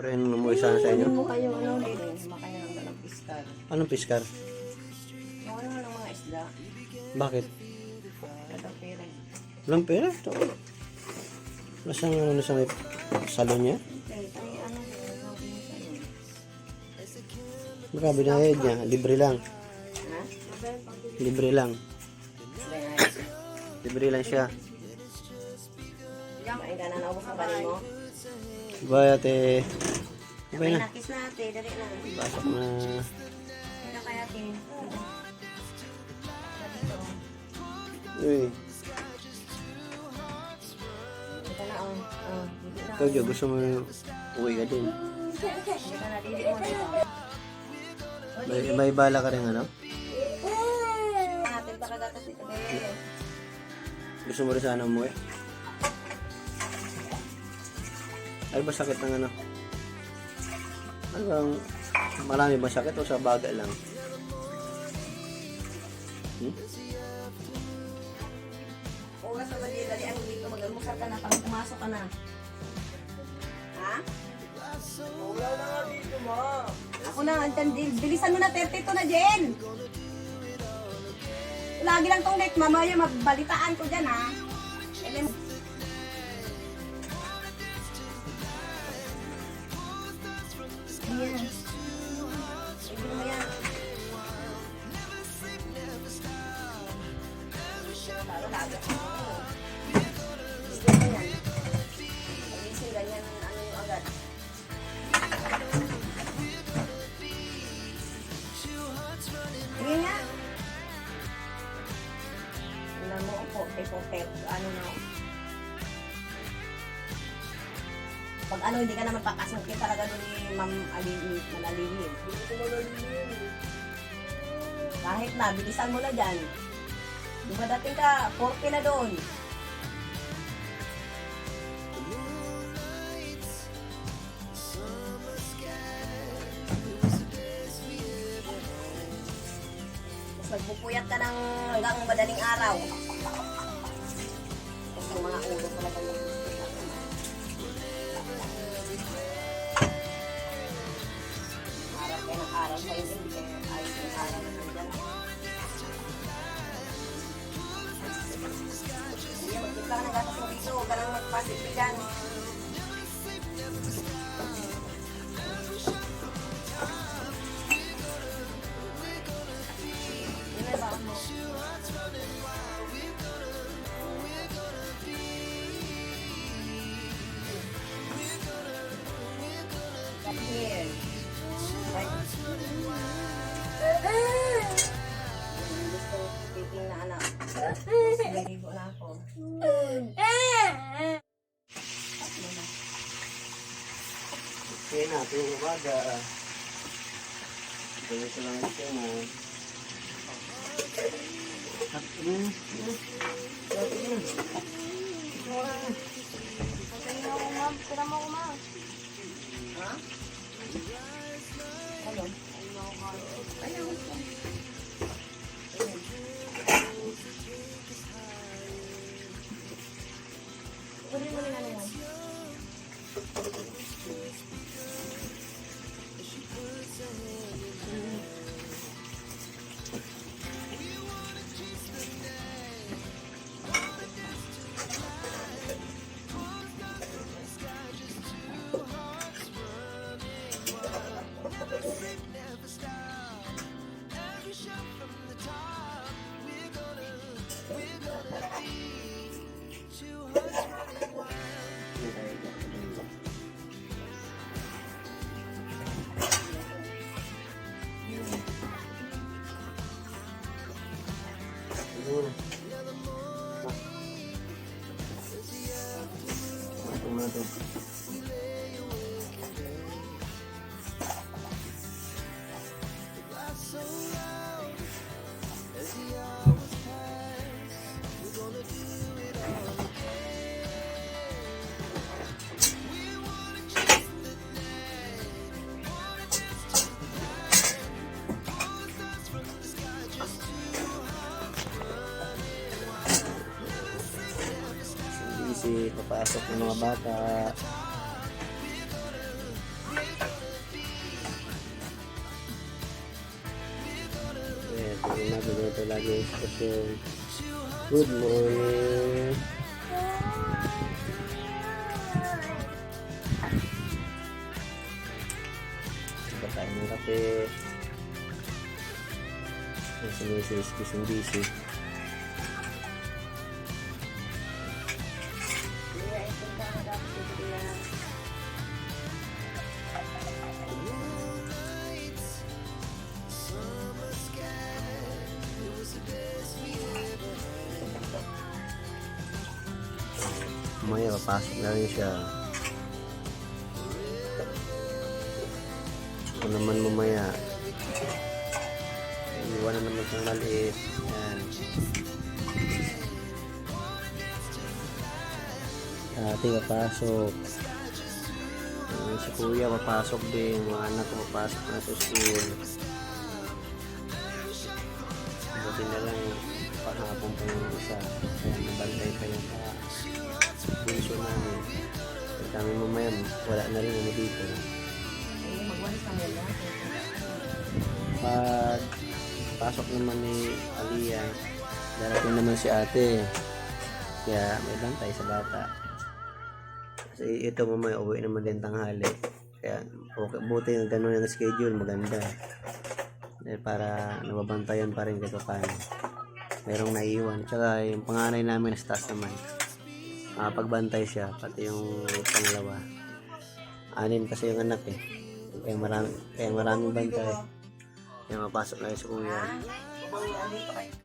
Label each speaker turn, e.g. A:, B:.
A: Pa rin umuwi sana sa inyo.
B: Mo kayo ano din. Makain na ng piskal.
A: Anong piskar?
B: Yung ano ng mga isda.
A: Bakit?
B: Kada pera.
A: Walang pera? Ito. Nasaan ano na sa may salon niya?
B: Ano. Mo.
A: Baka binayad niya. Libre lang.
B: Ha?
A: Libre lang. Libre lang siya.
B: Ay, ka na naubos kanin mo.
A: Bye ate. Bye na.
B: nakis na ate. Dali na.
A: Pasok na.
B: Kaya kaya ate.
A: Uy.
B: Dito na oh. Oh, na.
A: Ikaw Jo, gusto mo uwi ka din.
B: Na, mo.
A: May, may bala ka rin ano? Gusto mo rin sana umuwi? Ay ba sakit ng ano? Ano bang marami ba sakit o sa baga lang? Hmm?
B: Oras na ba dito? Dali ang dito. Mag-almusal ka na pag pumasok ka na. Ha? Wala na nga dito, ma. Ako na, antan, bilisan mo na 32 na, Jen. Lagi lang tong net, mamaya mabalitaan ko dyan, ha? Ele- Sige nga. Alam mo, te ano na. Pag ano, hindi ka naman pakasukin talaga doon ni Ma'am Alini, Manalini. Hindi ko Kahit na, bilisan mo na dyan. Di ba dating ka, 40 na doon. Ng hanggang madaling araw. Yung mga ulo talaga yung Araw kayo ng araw sa hindi kayo ayos ng araw na nandyan. Hindi, ka ng gatas mo dito. Huwag ka nang magpasipli ako. Tatlo na.
A: Okay na, ito yung umaga. Ito ko lang ito na. At, mm, mm.
B: Ha? Ano? Ayaw ko. Kunin mo na lang
A: gabi, papasok ng mga bata. Ayan, tingnan na, binoto lagi yung station. Good morning! Saka tayo ng kape. Nasa misis, kising-bisig. Mamaya papasok na rin siya. Ako naman mamaya. Iwan na naman siyang maliit. Yan. Ate papasok. Yung si kuya papasok din. Mga anak ko papasok na sa school. Buti na lang pahapon pa yung isa. Kaya nabantay pa yung pa bunso namin. Pag kami mamaya, wala na rin ano dito.
B: Magwalis kami lang.
A: Pag pasok naman ni Aliyah, darating naman si ate. Kaya may bantay sa bata. Kasi ito mamaya uwi naman din tanghali. Kaya okay, buti yung ganun yung schedule, maganda. Dahil para nababantayan pa rin kahit paano. Merong naiiwan. Tsaka yung panganay namin sa taas naman. Makapagbantay siya, pati yung pangalawa. Anim kasi yung anak eh. Kaya marami, kaya maraming bantay. Kaya mapasok na yung sa kuya.